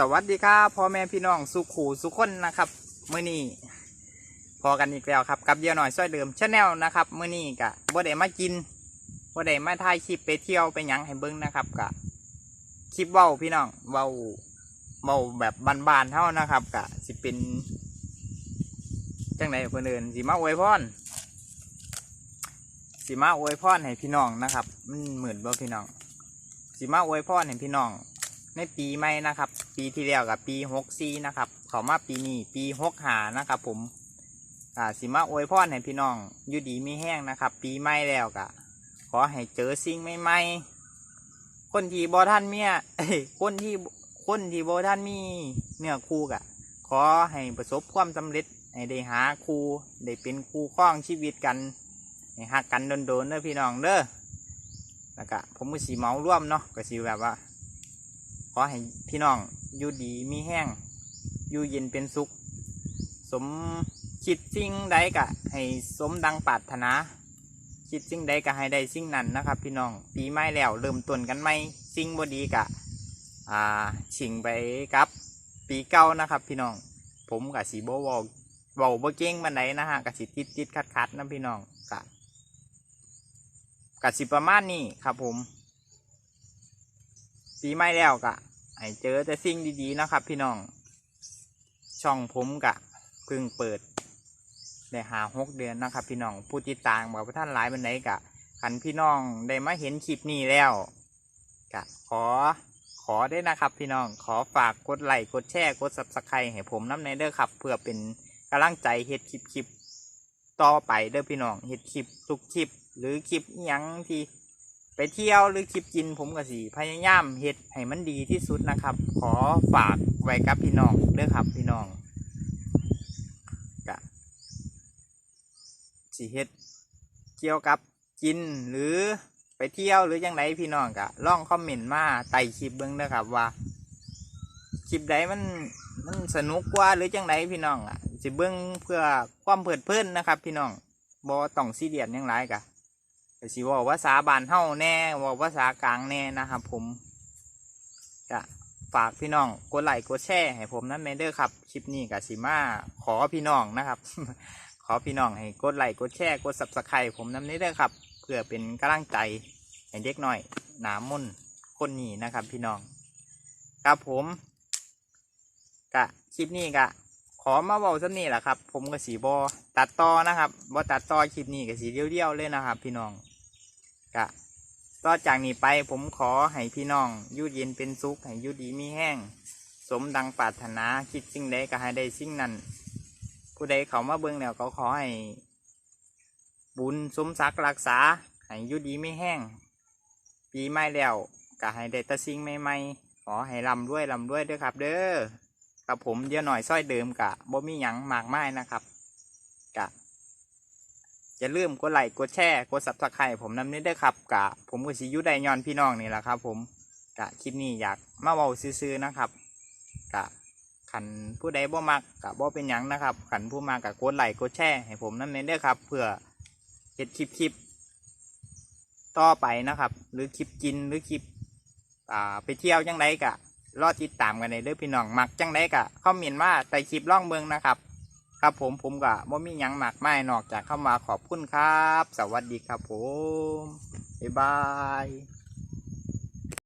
สวัสดีครับพ่อแม่พี่น้องสุขูสุขคนนะครับมื้อนี้พอกันอีกแล้วครับกับเดียวหน่อยซอยเดิมชาแนลนะครับมื้อนี้กะบ่ได้มากินบ่ได้มาถ่ายคลิปไปเที่ยวไปหยังให้เบิ่งนะครับกะคลิปเว้าพี่น้องเว้าเว้าแบบบานๆเท่านะครับกะสิเป็นจังไดเพิ่นเอิ้นสิมาอวยพรสิมาอวยพรให้พี่น้องนะครับมันเหมือนบ่พี่น้องสิมาอวยพรให้พี่น้อง ในปีใหม่นะครับ ปีที่แล้วกับปีหกสี่นะครับเขามาปีนี้ปีหกหานะครับ ผมอ่าสิมาอวยพรให้พี่น้องอยู่ดีมีแห้งนะครับ ปีใหม่แล้วกะขอให้เจอสิ่งใหม่ๆคนที่บ่ท่านเมียเอ้ยคนที่คนที่บ่ท่านมีเนื้อคู่กะขอให้ประสบความสำเร็จให้ได้หาคู่ได้เป็นคู่ครองชีวิตกันให้หักกันโดนๆเด้อพี่น้องเด้อแล้วก็ผมก็สีเมาร่วมเนาะก็สีแบบว่า อให้พี่น้องอยู่ดีมีแห้ง อยู่เย็นเป็นสุข สมคิดสิ่งใดกะ ให้สมดังปรารถนาคิดสิ่งใดก็ให้ได้สิ่งนั้นนะครับ พี่น้องปีใหม่แล้วเริ่มต้นกันไหมสิ่งบ่ดีกะอ่าชิงไปกับปีเก่านะครับ พี่น้องผมกับสีโบวอลเบาบ่เก่งบันไดนะฮะกับสีติดติดคัดคัดนะพี่น้องกะกับสิประมาณนี้ครับผม ปีใหม่แล้วกะให้เจอแต่สิ่งดีๆนะครับ พี่น้อง ช่องผมกะเพิ่งเปิดได้หาหกเดือนนะครับ พี่น้องผู้ติดตามบอกท่านหลายบันไดกะคันพี่น้องได้มาเห็นคลิปนี้แล้วกะขอขอได้นะครับ พี่น้องขอฝากกดไลค์กดแชร์กดซับสไครต์ให้ผมน้ำในเด้อครับ เพื่อเป็นกำลังใจเฮ็ดคลิปคลิปต่อไปเด้อพี่น้องเฮ็ดคลิปทุกคลิป หรือคลิปยังที่ ไปเที่ยวหรือคลิปกินผมก็สิพยายามเฮ็ดให้มันดีที่สุดนะครับ ขอฝากไว้กับพี่น้องเด้อครับพี่น้องกะสิเฮ็ดเกี่ยวกับกินหรือไปเที่ยวหรือยังไงพี่น้องกะล่องคอมเมนต์มาใต้คลิปเบิ้งเด้อครับว่าคลิปใดมันมันสนุกกว่าหรือจังไดพี่น้องอะสิเบิ้งเพื่อความเพลิดเพลินนะครับ พี่น้องบ่ต้องซีเรียสหยังไรกะ ก็สิว่าภาษาบ้านเฮาแน่ว่าภาษากลางแน่นะครับ ผมก็ฝากพี่น้องกดไลค์กดแชร์ให้ผมนั่นเมเดอร์ครับคลิปนี้กับสิมาขอพี่น้องนะครับ ขอพี่น้องให้กดไลค์กดแชร์กดซับสไครต์ผมนั่นเมเดอร์ครับ เพื่อเป็นกำลังใจให้เด็กหน่อยหนามุ่นคนนี้นะครับ พี่น้องครับผมกะคลิปนี้กะขอมาเบาสักนี่แหละครับ ผมกับสีบอตัดต่อนะครับบอตัดต่อคลิปนี้กับสีเดียวๆเลยนะครับ พี่น้อง กะต่อจากนี้ไปผมขอให้พี่น้องยู่เย็นเป็นสุขให้ยู่ดีมีแห้ง สมดังปรารถนาคิดสิ่งใดก็ให้ได้สิ่งนั้น ผู้ใดเขามาเบิ่งแล้วก็ขอให้บุญสมศักดิ์รักษาให้ยู่ดีไม่แห้ง ปีใหม่แล้วก็ให้ได้ตะสิ่งใหม่ๆขอให้ร่ำรวยร่ำรวยด้อครับ เด้อกับผมเดี๋ยวหน่อยซ้อยเดิมกะบ่มีหยังมากมายนะครับกะ อย่าลืมกดไลค์กดแชร์กดซับสไครต์ผมนำนี้ด้ครับกะผมก็สิยุได้ย้อนพี่น้องนี่แหละครับ ผมกะคลิปนี้อยากมาเว้าซื่อๆนะครับกะขันผู้ใดบ่มักกะบ่เป็นหยังนะครับขันผู้มากกะกดไลค์กดแชร์ให้ผมนำนี้ด้ครับเพื่อเฮ็ดคลิปคลิปต่อไปนะครับ หรือคลิปกินหรือคลิปอ่าไปเที่ยวจังไดกะรอติดตามกันในเด้อพี่น้องมักจังไดกะคอมเมนต์มาใต้คลิปล่องเบิงนะครับ ครับผมผมกะบ่มีหยังหมากไม่นอกจากเข้ามาขอบคุณครับ สวัสดีครับผม บ๊ายบาย